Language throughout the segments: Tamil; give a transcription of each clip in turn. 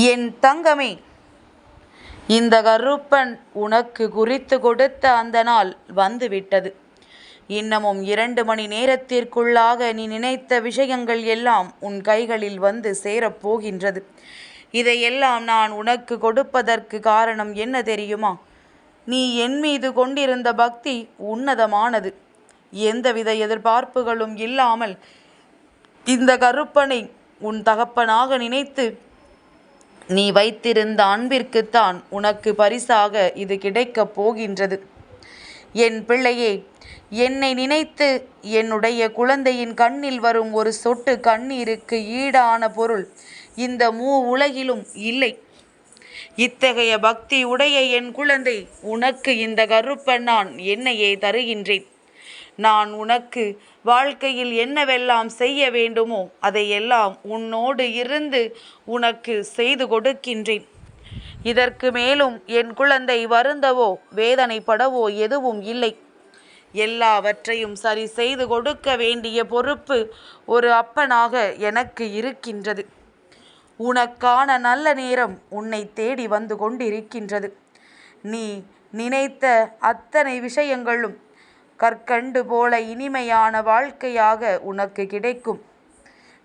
என் தங்கமே இந்த கருப்பன் உனக்கு குறித்து கொடுத்த அந்த நாள் வந்துவிட்டது. இன்னமும் இரண்டு மணி நேரத்திற்குள்ளாக நீ நினைத்த விஷயங்கள் எல்லாம் உன் கைகளில் வந்து சேரப்போகின்றது இதையெல்லாம் நான் உனக்கு கொடுப்பதற்கு காரணம் என்ன தெரியுமா? நீ என் மீது கொண்டிருந்த பக்தி உன்னதமானது. எந்தவித எதிர்பார்ப்புகளும் இல்லாமல் இந்த கருப்பனை உன் தகப்பனாக நினைத்து நீ வைத்திருந்த அன்பிற்குத்தான் உனக்கு பரிசாக இது கிடைக்கப் போகின்றது. என் பிள்ளையே என்னை நினைத்து என்னுடைய குழந்தையின் கண்ணில் வரும் ஒரு சொட்டு கண்ணீருக்கு ஈடான பொருள் இந்த மூ உலகிலும் இல்லை. இத்தகைய பக்தி உடைய என் குழந்தை உனக்கு இந்த கருப்பன் நான் என்னையே தருகின்றேன். நான் உனக்கு வாழ்க்கையில் என்னவெல்லாம் செய்ய வேண்டுமோ அதையெல்லாம் உன்னோடு இருந்து உனக்கு செய்து கொடுக்கின்றேன். இதற்கு மேலும் என் குழந்தை வருந்தவோ வேதனைப்படவோ எதுவும் இல்லை. எல்லாவற்றையும் சரி செய்து கொடுக்க வேண்டிய பொறுப்பு ஒரு அப்பனாக எனக்கு இருக்கின்றது. உனக்கான நல்ல நேரம் உன்னை தேடி வந்து கொண்டிருக்கின்றது. நீ நினைத்த அத்தனை விஷயங்களும் கற்கண்டு போல இனிமையான வாழ்க்கையாக உனக்கு கிடைக்கும்.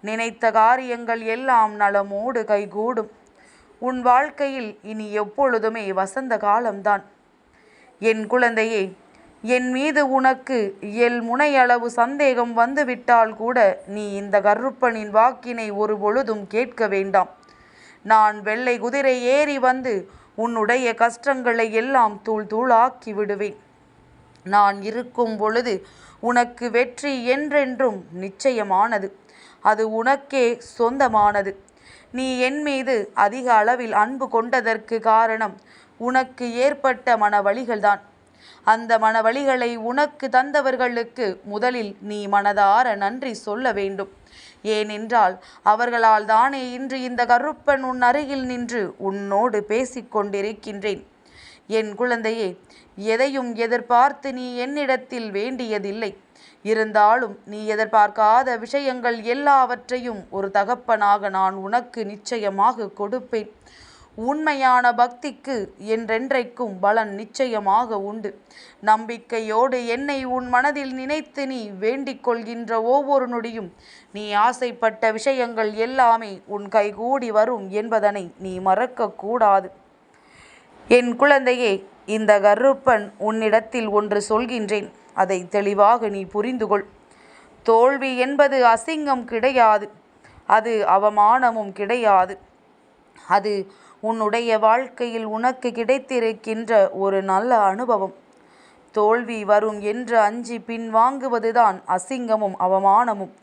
நினைத்த காரியங்கள் எல்லாம் நலமோடு கைகூடும். உன் வாழ்க்கையில் இனி எப்பொழுதுமே வசந்த காலம்தான். என் குழந்தையே என் மீது உனக்கு எல் முனையளவு சந்தேகம் வந்துவிட்டால் கூட நீ இந்த கருப்பனின் வாக்கினை ஒரு பொழுதும் கேட்க வேண்டாம். நான் வெள்ளை குதிரை ஏறி வந்து உன்னுடைய கஷ்டங்களை எல்லாம் தூள் தூளாக்கி விடுவேன். நான் இருக்கும் பொழுது உனக்கு வெற்றி என்றென்றும் நிச்சயமானது. அது உனக்கே சொந்தமானது. நீ என் மீது அதிக அளவில் அன்பு கொண்டதற்கு காரணம் உனக்கு ஏற்பட்ட மனவழிகள்தான். அந்த மனவழிகளை உனக்கு தந்தவர்களுக்கு முதலில் நீ மனதார நன்றி சொல்ல வேண்டும். ஏனென்றால் அவர்களால் தானே இன்று இந்த கருப்பன் உன் அருகில் நின்று உன்னோடு பேசிக்கொண்டிருக்கின்றேன். என் குழந்தையே எதையும் எதிர்பார்த்து நீ என்னிடத்தில் வேண்டியதில்லை. இருந்தாலும் நீ எதிர்பார்க்காத விஷயங்கள் எல்லாவற்றையும் ஒரு தகப்பனாக நான் உனக்கு நிச்சயமாக கொடுப்பேன். உண்மையான பக்திக்கு என்றென்றைக்கும் பலன் நிச்சயமாக உண்டு. நம்பிக்கையோடு என்னை உன் மனதில் நினைத்து நீ வேண்டிக் கொள்கின்ற ஒவ்வொரு நொடியும் நீ ஆசைப்பட்ட விஷயங்கள் எல்லாமே உன் கைகூடி வரும் என்பதனை நீ மறக்கக்கூடாது என் குழந்தையே இந்த கருப்பன் உன்னிடத்தில் ஒன்று சொல்கின்றேன். அதை தெளிவாக நீ புரிந்துகொள். தோல்வி என்பது அசிங்கம் கிடையாது. அது அவமானமும் கிடையாது. அது உன்னுடைய வாழ்க்கையில் உனக்கு கிடைத்திருக்கின்ற ஒரு நல்ல அனுபவம். தோல்வி வரும் என்று அஞ்சி பின்வாங்குவதுதான் அசிங்கமும் அவமானமும்.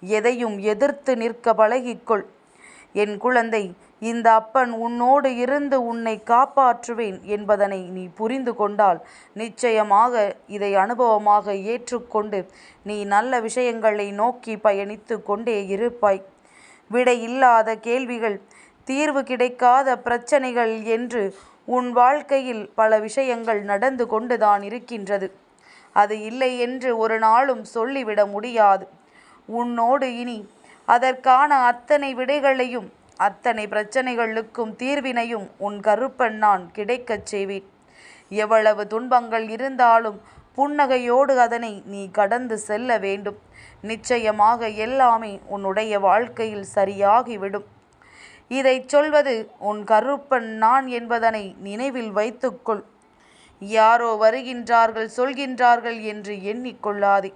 எதையும் எதிர்த்து நிற்க பழகிக்கொள். என் குழந்தை இந்த அப்பன் உன்னோடு இருந்து உன்னை காப்பாற்றுவேன் என்பதனை நீ புரிந்து கொண்டால் நிச்சயமாக இதை அனுபவமாக ஏற்றுக்கொண்டு நீ நல்ல விஷயங்களை நோக்கி பயணித்து கொண்டே இருப்பாய். விடை இல்லாத கேள்விகள் தீர்வு கிடைக்காத பிரச்சனைகள் என்று உன் வாழ்க்கையில் பல விஷயங்கள் நடந்து கொண்டுதான் இருக்கின்றது. அது இல்லை என்று ஒரு நாளும் சொல்லிவிட முடியாது. உன்னோடு இனி அதற்கான அத்தனை விடைகளையும் அத்தனை பிரச்சனைகளுக்கும் தீர்வினையும் உன் கருப்பன் நான் கிடைக்கச் செய்வேன். எவ்வளவு துன்பங்கள் இருந்தாலும் புன்னகையோடு அதனை நீ கடந்து செல்ல வேண்டும். நிச்சயமாக எல்லாமே உன்னுடைய வாழ்க்கையில் சரியாகிவிடும். இதை சொல்வது உன் கருப்பன் நான் என்பதனை நினைவில் வைத்துக்கொள். யாரோ வருகின்றார்கள் சொல்கின்றார்கள் என்று எண்ணிக்கொள்ளாதே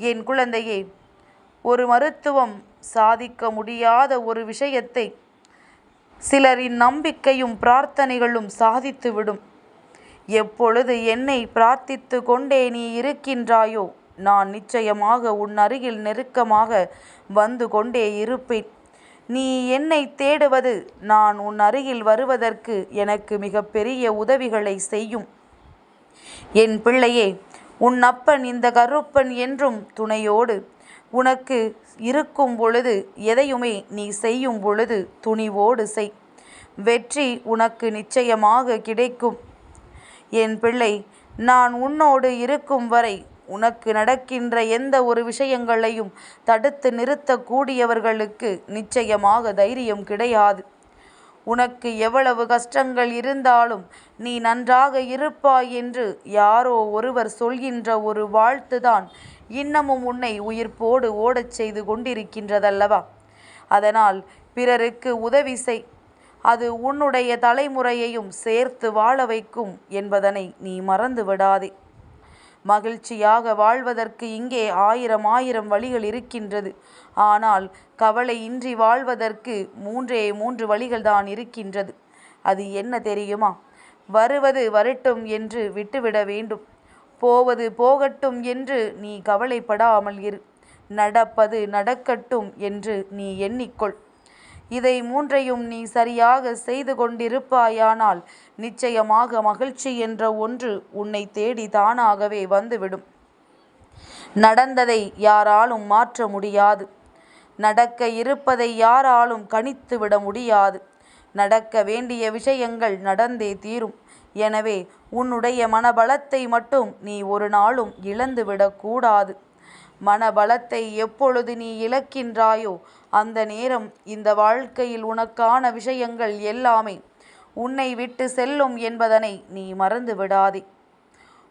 என் குழந்தையே ஒரு மருத்துவம் சாதிக்க முடியாத ஒரு விஷயத்தை சிலரின் நம்பிக்கையும் பிரார்த்தனைகளும் சாதித்துவிடும் எப்பொழுது என்னை பிரார்த்தித்து கொண்டே நீ இருக்கின்றாயோ நான் நிச்சயமாக உன் அருகில் நெருக்கமாக வந்து கொண்டே இருப்பேன். நீ என்னை தேடுவது நான் உன் அருகில் வருவதற்கு எனக்கு மிகப்பெரிய உதவிகளை செய்யும். என் பிள்ளையே உன் அப்பன் இந்த கருப்பன் என்றும் துணையோடு உனக்கு இருக்கும் பொழுது எதையுமே நீ செய்யும் பொழுது துணிவோடு செய். வெற்றி உனக்கு நிச்சயமாக கிடைக்கும். என் பிள்ளை நான் உன்னோடு இருக்கும் வரை உனக்கு நடக்கின்ற எந்த ஒரு விஷயங்களையும் தடுத்து நிறுத்தக்கூடியவர்களுக்கு நிச்சயமாக தைரியம் கிடையாது. உனக்கு எவ்வளவு கஷ்டங்கள் இருந்தாலும் நீ நன்றாக இருப்பாய் என்று யாரோ ஒருவர் சொல்கின்ற ஒரு வாழ்த்துதான் இன்னமும் உன்னை உயிர்ப்போடு ஓடச் செய்து கொண்டிருக்கின்றதல்லவா? அதனால் பிறருக்கு உதவி செய். அது உன்னுடைய தலைமுறையையும் சேர்த்து வாழ வைக்கும் என்பதனை நீ மறந்து விடாதே மகிழ்ச்சியாக வாழ்வதற்கு இங்கே ஆயிரம் ஆயிரம் வழிகள் இருக்கின்றது. ஆனால் கவலை இன்றி வாழ்வதற்கு மூன்றே மூன்று வழிகள் தான் இருக்கின்றது. அது என்ன தெரியுமா? வருவது வரட்டும் என்று விட்டுவிட வேண்டும். போவது போகட்டும் என்று நீ கவலைப்படாமல் இரு. நடப்பது நடக்கட்டும் என்று நீ எண்ணிக்கொள். இதை மூன்றையும் நீ சரியாக செய்து கொண்டிருப்பாயானால் நிச்சயமாக மகிழ்ச்சி என்ற ஒன்று உன்னை தேடி தானாகவே வந்துவிடும். நடந்ததை யாராலும் மாற்ற முடியாது. நடக்க இருப்பதை யாராலும் கணித்து விட முடியாது. நடக்க வேண்டிய விஷயங்கள் நடந்தே தீரும். எனவே உன்னுடைய மனபலத்தை மட்டும் நீ ஒரு நாளும் இழந்துவிடக்கூடாது. மனபலத்தை எப்பொழுது நீ இழக்கின்றாயோ அந்த நேரம் இந்த வாழ்க்கையில் உனக்கான விஷயங்கள் எல்லாமே உன்னை விட்டு செல்லும் என்பதனை நீ மறந்து விடாதே.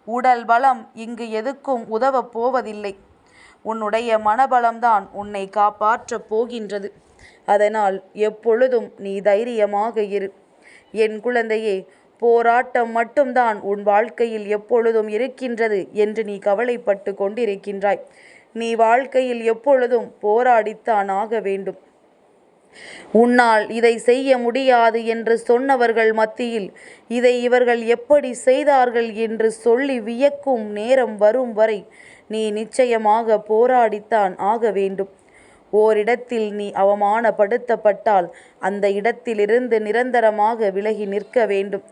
உடல் பலம் இங்கு எதுக்கும் உதவப் போவதில்லை. உன்னுடைய மனபலம்தான் உன்னை காப்பாற்றப் போகின்றது. அதனால் எப்பொழுதும் நீ தைரியமாக இரு. என் குழந்தையே போராட்டம் மட்டும்தான் உன் வாழ்க்கையில் எப்பொழுதும் இருக்கின்றது என்று நீ கவலைப்பட்டு கொண்டிருக்கின்றாய். நீ வாழ்க்கையில் எப்பொழுதும் போராடித்தான் ஆக வேண்டும். உன்னால் இதை செய்ய முடியாது என்று சொன்னவர்கள் மத்தியில் இதை இவர்கள் எப்படி செய்தார்கள் என்று சொல்லி வியக்கும் நேரம் வரும் வரை நீ நிச்சயமாக போராடித்தான் ஆக வேண்டும். ஓரிடத்தில் நீ அவமானப்படுத்தப்பட்டால் அந்த இடத்திலிருந்து நிரந்தரமாக விலகி நிற்க வேண்டும்.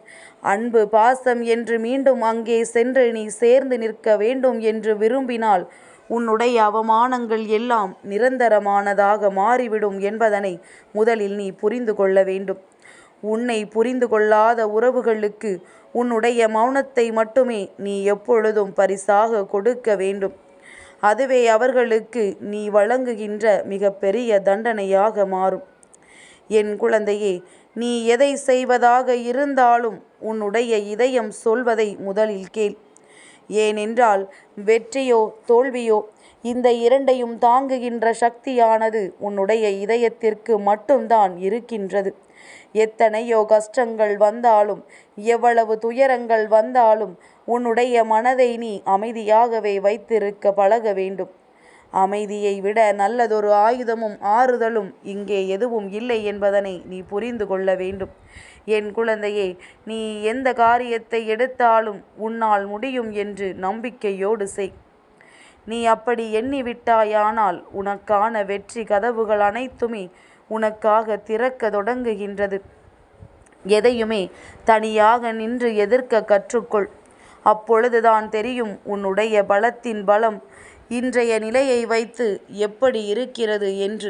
அன்பு பாசம் என்று மீண்டும் அங்கே சென்று நீ சேர்ந்து நிற்க வேண்டும் என்று விரும்பினால் உன்னுடைய அவமானங்கள் எல்லாம் நிரந்தரமானதாக மாறிவிடும் என்பதனை முதலில் நீ புரிந்து கொள்ள வேண்டும். உன்னை புரிந்து கொள்ளாத உறவுகளுக்கு உன்னுடைய மௌனத்தை மட்டுமே நீ எப்பொழுதும் பரிசாக கொடுக்க வேண்டும். அதுவே அவர்களுக்கு நீ வழங்குகின்ற மிக பெரிய தண்டனையாக மாறும். என் குழந்தையே நீ எதை செய்வதாக இருந்தாலும் உன்னுடைய இதயம் சொல்வதை முதலில் கேள். ஏனென்றால் வெற்றியோ தோல்வியோ இந்த இரண்டையும் தாங்குகின்ற சக்தியானது உன்னுடைய இதயத்திற்கு மட்டும்தான் இருக்கின்றது. எத்தனையோ கஷ்டங்கள் வந்தாலும் எவ்வளவு துயரங்கள் வந்தாலும் உன்னுடைய மனதை நீ அமைதியாகவே வைத்திருக்க பழக வேண்டும். அமைதியை விட நல்லதொரு ஆயுதமும் ஆறுதலும் இங்கே எதுவும் இல்லை என்பதனை நீ புரிந்து கொள்ள வேண்டும். என் குழந்தையே நீ எந்த காரியத்தை எடுத்தாலும் உன்னால் முடியும் என்று நம்பிக்கையோடு செய். நீ அப்படி எண்ணிவிட்டாயானால் உனக்கான வெற்றி கதவுகள் அனைத்துமே உனக்காக திறக்க தொடங்குகின்றது. எதையுமே தனியாக நின்று எதிர்க்க கற்றுக்கொள். அப்பொழுதுதான் தெரியும் உன்னுடைய பலத்தின் பலம் இன்றைய நிலையை வைத்து எப்படி இருக்கிறது என்று.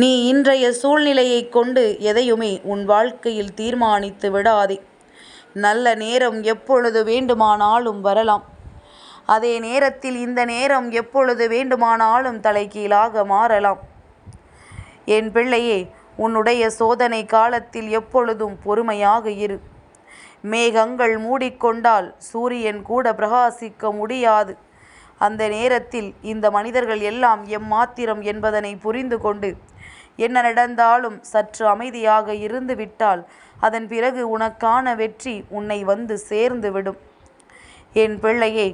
நீ இன்றைய சூழ்நிலையை கொண்டு எதையுமே உன் வாழ்க்கையில் தீர்மானித்து விடாதே. நல்ல நேரம் எப்பொழுது வேண்டுமானாலும் வரலாம். அதே நேரத்தில் இந்த நேரம் எப்பொழுது வேண்டுமானாலும் தலைகீழாக மாறலாம். என் பிள்ளையே உன்னுடைய சோதனை காலத்தில் எப்பொழுதும் பொறுமையாக இரு. மேகங்கள் மூடிக்கொண்டால் சூரியன் கூட பிரகாசிக்க முடியாது. அந்த நேரத்தில் இந்த மனிதர்கள் எல்லாம் எம்மாத்திரம் என்பதனை புரிந்து கொண்டு என்ன நடந்தாலும் சற்று அமைதியாக இருந்து விட்டால் அதன் பிறகு உனக்கான வெற்றி உன்னை வந்து சேர்ந்து விடும் என் பிள்ளையே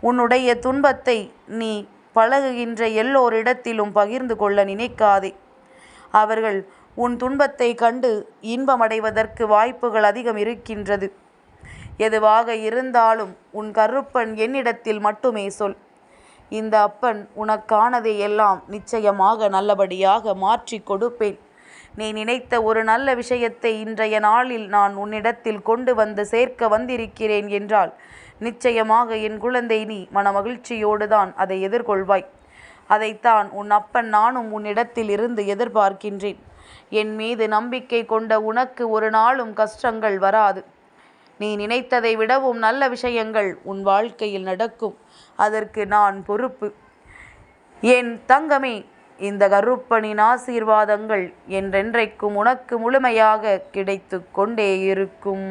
உன்னுடைய துன்பத்தை நீ பழகுகின்ற எல்லோரிடத்திலும் பகிர்ந்து கொள்ள நினைக்காதே. அவர்கள் உன் துன்பத்தை கண்டு இன்பமடைவதற்கு வாய்ப்புகள் அதிகம் இருக்கின்றது. எதுவாக இருந்தாலும் உன் கருப்பன் என்னிடத்தில் மட்டுமே சொல். இந்த அப்பன் உனக்கானதை எல்லாம் நிச்சயமாக நல்லபடியாக மாற்றி கொடுப்பேன். நீ நினைத்த ஒரு நல்ல விஷயத்தை இன்றைய நாளில் நான் உன்னிடத்தில் கொண்டு வந்து சேர்க்க வந்திருக்கிறேன் என்றால் நிச்சயமாக என் குழந்தை நீ மனமகிழ்ச்சியோடு தான் அதை எதிர்கொள்வாய். அதைத்தான் உன் அப்பன் நானும் உன்னிடத்தில் இருந்து எதிர்பார்க்கின்றேன். என் மீது நம்பிக்கை கொண்ட உனக்கு ஒரு நாளும் கஷ்டங்கள் வராது. நீ நினைத்ததை விடவும் நல்ல விஷயங்கள் உன் வாழ்க்கையில் நடக்கும். அதற்கு நான் பொறுப்பு. என் தங்கமே இந்த கருப்பனின் ஆசீர்வாதங்கள் என்றென்றைக்கும் உனக்கு முழுமையாக கிடைத்து கொண்டே இருக்கும்.